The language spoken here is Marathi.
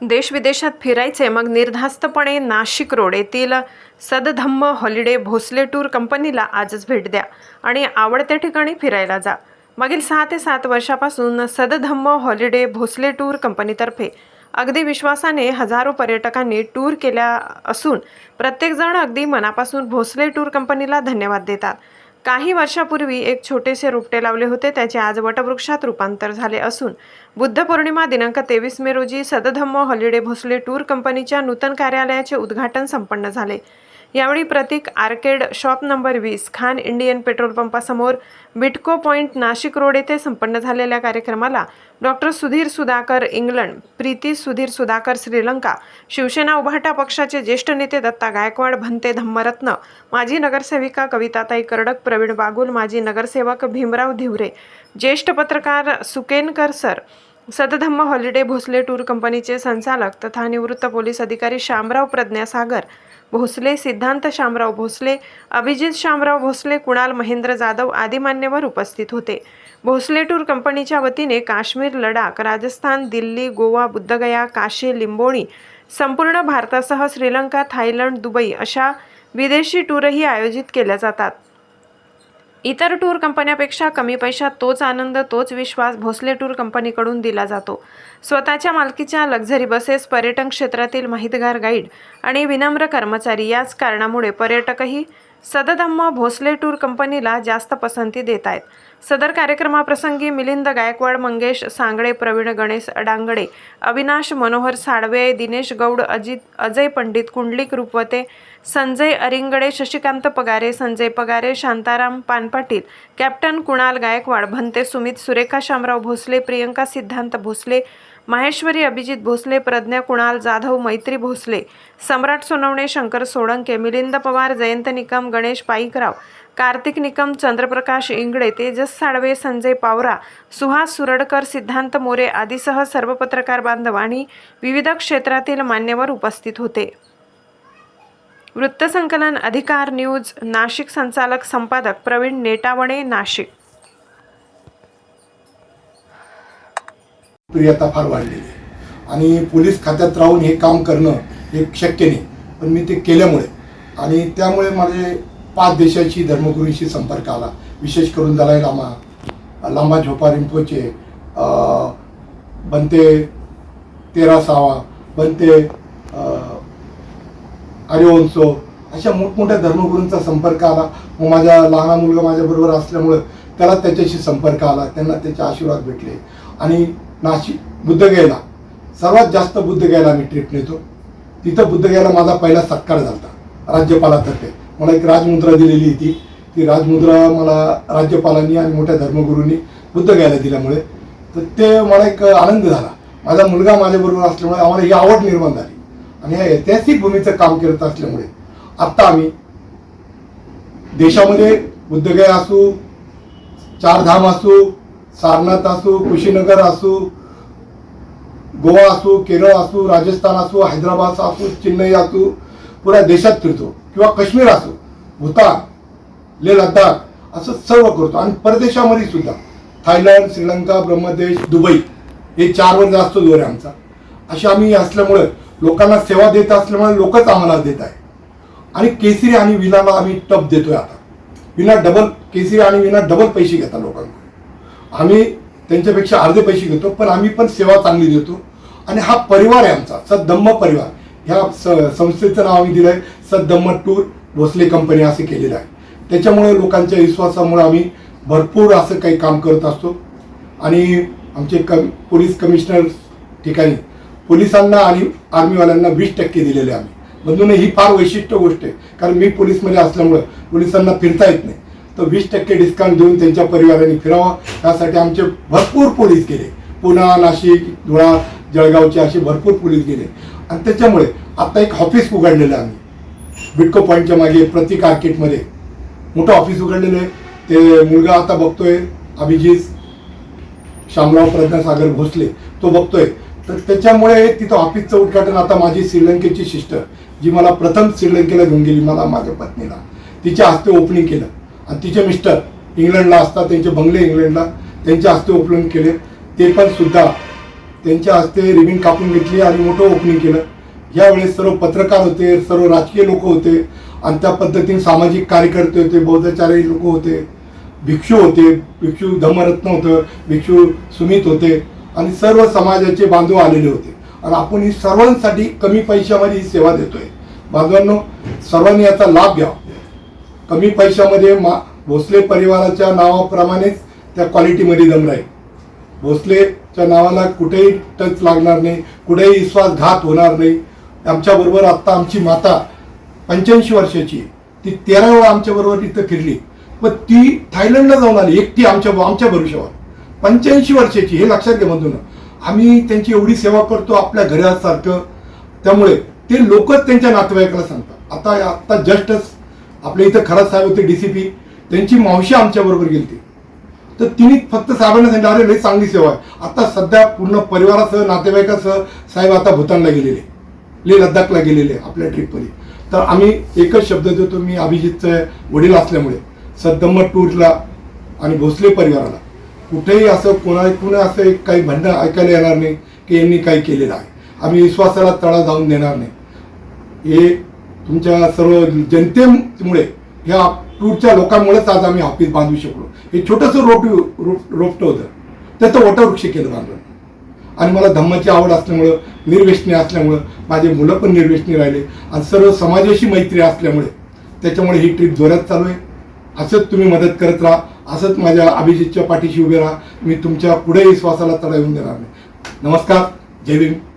देशविदेशात फिरायचे मग निर्धास्तपणे नाशिक रोड येथील सदधम्म हॉलिडे भोसले टूर कंपनीला आजच भेट द्या आणि आवडत्या ठिकाणी फिरायला जा. मागील सहा ते सात वर्षापासून सदधम्म हॉलिडे भोसले टूर कंपनीतर्फे अगदी विश्वासाने हजारो पर्यटकांनी टूर केल्या असून प्रत्येकजण अगदी मनापासून भोसले टूर कंपनीला धन्यवाद देतात. काही वर्षापूर्वी एक छोटेसे रोपटे लावले होते त्याचे आज वटवृक्षात रूपांतर झाले असून बुद्ध पौर्णिमा दिनांक तेवीस मे रोजी सदधम्म हॉलिडे भोसले टूर कंपनीच्या नूतन कार्यालयाचे उद्घाटन संपन्न झाले. यावेळी प्रतीक आर्केड शॉप नंबर वीस खान इंडियन पेट्रोल पंपासमोर बिटको पॉईंट नाशिक रोड येथे संपन्न झालेल्या कार्यक्रमाला डॉक्टर सुधीर सुधाकर इंग्लंड प्रीती सुधीर सुधाकर श्रीलंका शिवसेना उभाटा पक्षाचे ज्येष्ठ नेते दत्ता गायकवाड भंते धम्मरत्न माजी नगरसेविका कविताताई करडक प्रवीण बागुल माजी नगरसेवक भीमराव धिवरे ज्येष्ठ पत्रकार Sukenkar sir Saddhamma holiday Bhosale tour कंपनीचे संचालक तथा निवृत्त पोलीस अधिकारी शामराव प्रज्ञासागर भोसले सिद्धांत शामराव भोसले अभिजित शामराव भोसले कुणाल महेंद्र जाधव आदी मान्यवर उपस्थित होते. भोसले टूर कंपनीच्या वतीने काश्मीर लडाख राजस्थान दिल्ली गोवा बुद्धगया काशी लिंबोणी संपूर्ण भारतासह श्रीलंका थायलंड दुबई अशा विदेशी टूरही आयोजित केल्या जातात. इतर टूर कंपन्यापेक्षा कमी पैशात तोच आनंद तोच विश्वास भोसले टूर कंपनीकडून दिला जातो. स्वतःच्या मालकीच्या लक्झरी बसेस पर्यटन क्षेत्रातील माहितगार गाईड आणि विनम्र कर्मचारी याच कारणामुळे पर्यटकही सदधम्म भोसले टूर कंपनीला जास्त पसंती देत आहेत सदर कार्यक्रमाप्रसंगी मिलिंद गायकवाड मंगेश सांगळे प्रवीण गणेश डांगडे अविनाश मनोहर साळवे दिनेश गौड अजित अजय पंडित कुंडलिक रुपवते संजय अरिंगडे शशिकांत पगारे संजय पगारे शांताराम पानपाटील कॅप्टन कुणाल गायकवाड भंते सुमित सुरेखा शामराव भोसले प्रियंका सिद्धांत भोसले माहेश्वरी अभिजित भोसले प्रज्ञा कुणाल जाधव मैत्री भोसले सम्राट सोनवणे शंकर सोळंके मिलिंद पवार जयंत निकम गणेश पाईकराव कार्तिक निकम चंद्रप्रकाश इंगळे तेजस साळवे संजय पावरा सुहास सुरडकर सिद्धांत मोरे आदीसह सर्व पत्रकार बांधव आणि विविध क्षेत्रातील मान्यवर उपस्थित होते. वृत्तसंकलन अधिकार न्यूज नाशिक संचालक संपादक प्रवीण नेटावणे नाशिक. प्रियता फार वाढलेली आहे. आणि पोलीस खात्यात राहून हे काम करणं हे शक्य नाही. पण मी ते केल्यामुळे आणि त्यामुळे माझे पाच देशाची धर्मगुरूंशी संपर्क आला. विशेष करून दलाई लामा लांबा झोपा रिंपोचे बनते तेरा सावा बनते अं, हरिवंशो अशा मोठमोठ्या धर्मगुरूंचा संपर्क आला. मग माझा लहान मुलगा माझ्याबरोबर असल्यामुळं त्याला त्याच्याशी संपर्क आला. त्यांना त्याचे आशीर्वाद भेटले. आणि नाशिक बुद्धगयाला. सर्वात जास्त बुद्धगयाला मी ट्रिप नेतो. तिथं बुद्धगयाला माझा पहिला सत्कार झाला राज्यपालातर्फे. मला एक राजमुद्रा दिलेली होती. ती राजमुद्रा मला राज्यपालांनी आणि मोठ्या धर्मगुरूंनी बुद्धगयाला दिल्यामुळे. तर ते मला एक आनंद झाला. माझा मुलगा माझ्याबरोबर असल्यामुळे आम्हाला ही आवड निर्माण झाली. आणि या ऐतिहासिक भूमीचं काम करत असल्यामुळे आत्ता आम्ही देशामध्ये बुद्धगया असू चारधाम असू सारनाथ असू कुशीनगर असू गोवा असू केरळ असू राजस्थान असू हैदराबाद असू चेन्नई असू पुऱ्या देशात फिरतो. किंवा काश्मीर असो भूतान लेह लद्दाख असं सर्व करतो. आणि परदेशामध्ये सुद्धा. थायलंड श्रीलंका ब्रह्मदेश दुबई हे चारवर जास्त जोर आहे आमचा. असे आम्ही असल्यामुळे लोकांना सेवा देत असल्यामुळे लोकच आम्हाला देत आहे आणि केसरी आणि विनाला आम्ही टप देतोय आता. विना डबल केसरी आणि विना डबल पैसे घेतात लोकांकडून आम्ही त्यांच्यापेक्षा अर्धे पैसे घेतो पण आम्ही पण सेवा चांगली देतो. आणि हा परिवार आहे आमचा सद्धम्म परिवार. ह्या स- संस्थेचं नाव आम्ही दिलं आहे सद्धम्म टूर भोसले कंपनी असं केलेलं आहे. त्याच्यामुळे लोकांच्या विश्वासामुळे आम्ही भरपूर असं काही काम करत असतो. आणि आमचे कम पोलीस कमिशनर ठिकाणी पोलिसांना आणि आर्मीवाल्यांना वीस टक्के दिलेले आम्ही. म्हणून ही फार वैशिष्ट्य गोष्ट आहे. कारण मी पोलीसमध्ये असल्यामुळं पोलिसांना फिरता येत नाही. तर वीस टक्के डिस्काउंट देऊन त्यांच्या परिवाराने फिरावा. यासाठी आमचे भरपूर पोलीस गेले. पुणा नाशिक धुळा जळगावचे असे भरपूर पोलीस गेले. आणि त्याच्यामुळे आता एक ऑफिस उघडलेलं आहे आम्ही. बिटको पॉईंटच्या मागे प्रतीक आर्केटमध्ये मोठं ऑफिस उघडलेलं आहे. ते मुलगा आता बघतोय अभिजित शामराव प्रज्ञासागर भोसले तो बघतोय. तर त्याच्यामुळे तिथं ऑफिसचं उद्घाटन आता माझी श्रीलंकेची सिस्टर जी मला प्रथम श्रीलंकेला घेऊन गेली मला माझ्या पत्नीला. तिच्या हस्ते ओपनिंग केलं. आणि तिचे मिस्टर इंग्लंडला असतात त्यांचे बंगले इंग्लंडला त्यांच्या हस्ते ओपनिंग केले. ते पण सुद्धा त्यांच्या हस्ते रिबिन कापून घेतली आणि मोठं ओपनिंग केलं. यावेळेस सर्व पत्रकार होते सर्व राजकीय लोक होते आणि त्या पद्धतीने सामाजिक कार्यकर्ते होते बौद्धाचार्य लोक होते. भिक्षू होते भिक्षू धम्मरत्न होतं भिक्षू सुमित होते आणि सर्व समाजाचे बांधव आलेले होते. आणि आपण ही सर्वांसाठी कमी पैशामध्ये ही सेवा देतोय. बांधवांनो सर्वांनी याचा लाभ घ्यावा. कमी पैशामध्ये मा भोसले परिवाराच्या नावाप्रमाणेच त्या क्वालिटीमध्ये दम राहील. भोसलेच्या नावाला कुठेही टच लागणार नाही कुठेही विश्वासघात होणार नाही. आमच्याबरोबर आत्ता आमची माता पंच्याऐंशी वर्षाची ती तेरा वेळा आमच्याबरोबर तिथं फिरली. पण ती थायलंडला जाऊन आली एकटी आमच्या आमच्या भविष्यावर. पंच्याऐंशी वर्षाची हे लक्षात घ्या म्हणतो ना आम्ही त्यांची एवढी सेवा करतो आपल्या घरासारखं. त्यामुळे ते लोकच त्यांच्या नातेवाईकाला सांगतात. आता आत्ता जस्टच आपल्या इथं खरात साहेब होते डी सी पी त्यांची मावशी आमच्याबरोबर गेली तर तिने फक्त साहेबांना सांगितलं अरे लई चांगली सेवा आहे. आता सध्या पूर्ण परिवारासह नातेवाईकासह साहेब आता भूतानला गेलेले ले लद्दाखला गेलेले आपल्या ट्रिपमध्ये तर आम्ही एकच शब्द देतो मी अभिजितचे वडील असल्यामुळे सद्धम्म टूरला आणि भोसले परिवाराला. कुठेही असं कोणा कुणा असं एक काही भांडणं ऐकायला येणार नाही की यांनी काही केलेलं आहे. आम्ही विश्वासाला तळा जाऊन देणार नाही. हे तुमच्या सर्व जनतेमुळे ह्या टूरच्या लोकांमुळेच आज आम्ही ऑफिस बांधू शकलो. हे छोटंसं रोप रोप रोपटं होतं. त्याचं वटवृक्ष केलं बांधलं. आणि मला धम्माची आवड असल्यामुळं निर्वेशनी असल्यामुळं माझे मुलं पण निर्वेशनी राहिले. आणि सर्व समाजाशी मैत्री असल्यामुळे त्याच्यामुळे ही ट्रिप जोरात चालू आहे. असंच तुम्ही मदत करत राहा. असंच माझ्या अभिजितच्या पाठीशी उभे राहा. मी तुमच्यापुढे विश्वासाला तडा येऊन देणार नाही. नमस्कार. जय भीम.